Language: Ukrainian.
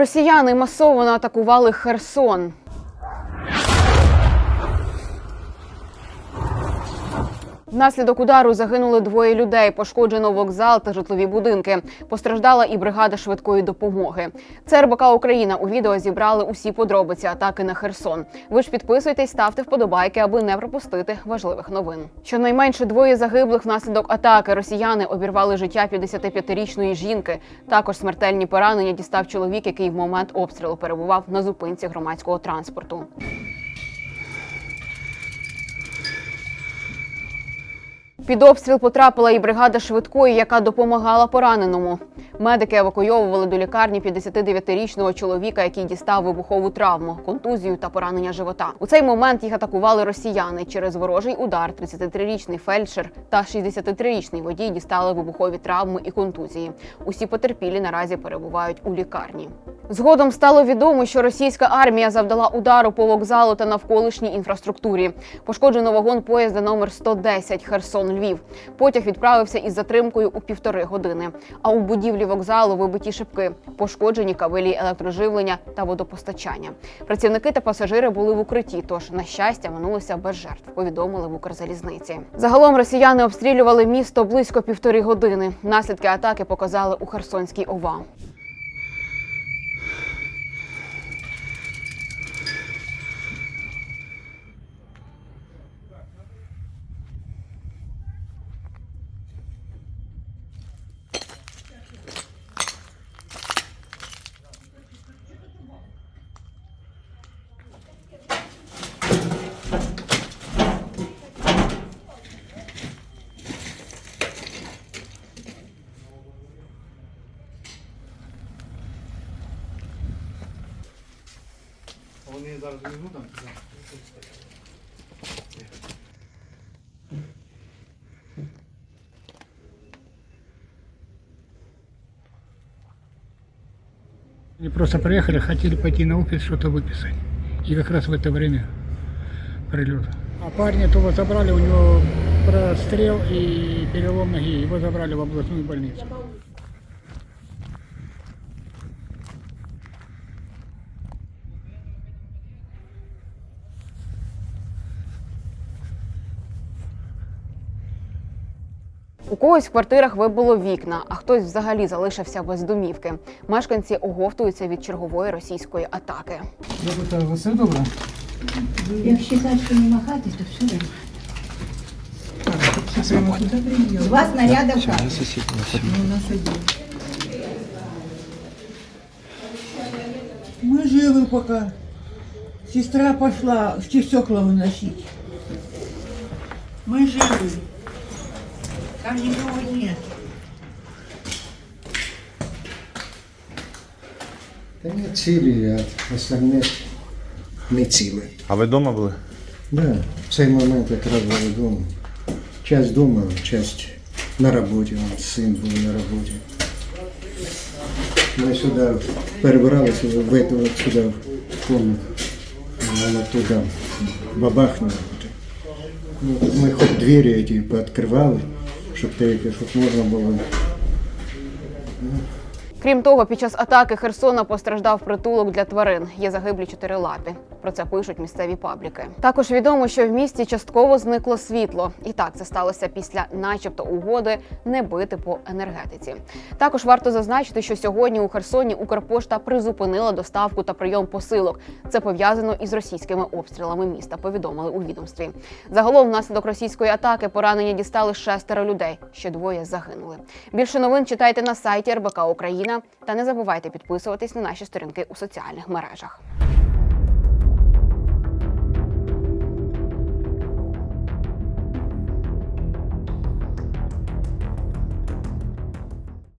Росіяни масово атакували Херсон. Внаслідок удару загинули двоє людей. Пошкоджено вокзал та житлові будинки. Постраждала і бригада швидкої допомоги. Це РБК Україна у відео зібрали усі подробиці атаки на Херсон. Ви ж підписуйтесь, ставте вподобайки, аби не пропустити важливих новин. Щонайменше двоє загиблих внаслідок атаки. Росіяни обірвали життя 55-річної жінки. Також смертельні поранення дістав чоловік, який в момент обстрілу перебував на зупинці громадського транспорту. Під обстріл потрапила і бригада швидкої, яка допомагала пораненому. Медики евакуйовували до лікарні 59-річного чоловіка, який дістав вибухову травму, контузію та поранення живота. У цей момент їх атакували росіяни. Через ворожий удар 33-річний фельдшер та 63-річний водій дістали вибухові травми і контузії. Усі потерпілі наразі перебувають у лікарні. Згодом стало відомо, що російська армія завдала удару по вокзалу та навколишній інфраструктурі. Пошкоджено вагон поїзда номер 110 Херсон Львів. Потяг відправився із затримкою у півтори години. А у будівлі вокзалу вибиті шибки, пошкоджені кабелі електроживлення та водопостачання. Працівники та пасажири були в укритті, тож на щастя минулося без жертв. Повідомили в Укрзалізниці. Загалом росіяни обстрілювали місто близько півтори години. Наслідки атаки показали у Херсонській ОВА. Вони зараз візьму там. Они просто приехали, хотели пойти на офис что-то выписать. И как раз в это время прилет. А парня того забрали, у него прострел и перелом ноги. Его забрали в областную больницу. У когось в квартирах вибило вікна, а хтось взагалі залишився без домівки. Мешканці оговтуються від чергової російської атаки. Я питаю, ви все добре? Як щекачки не махати, то все нормально. Два снаряда в хату. Мы живы пока. Сестра пошла все стекла выносить. Мы живы. Там никого нет. Та ні, цілі, а остальне не ціле. А ви вдома були? Да, в цей момент якраз були вдома. Часть вдома, часть на роботі. Вон, Син був на роботі. Ми сюди перебиралися в эту от сюди в комнату. Вона туди бабахнула. Ну, ми хоч двері эти пооткривали, щоб можна було. Крім того, під час атаки Херсона постраждав притулок для тварин. Є загиблі чотирилапі. Про це пишуть місцеві пабліки. Також відомо, що в місті частково зникло світло, і так це сталося після, начебто, угоди не бити по енергетиці. Також варто зазначити, що сьогодні у Херсоні Укрпошта призупинила доставку та прийом посилок. Це пов'язано із російськими обстрілами міста. Повідомили у відомстві. Загалом, внаслідок російської атаки, поранення дістали шестеро людей. Ще двоє загинули. Більше новин читайте на сайті РБК Україна та не забувайте підписуватись на наші сторінки у соціальних мережах.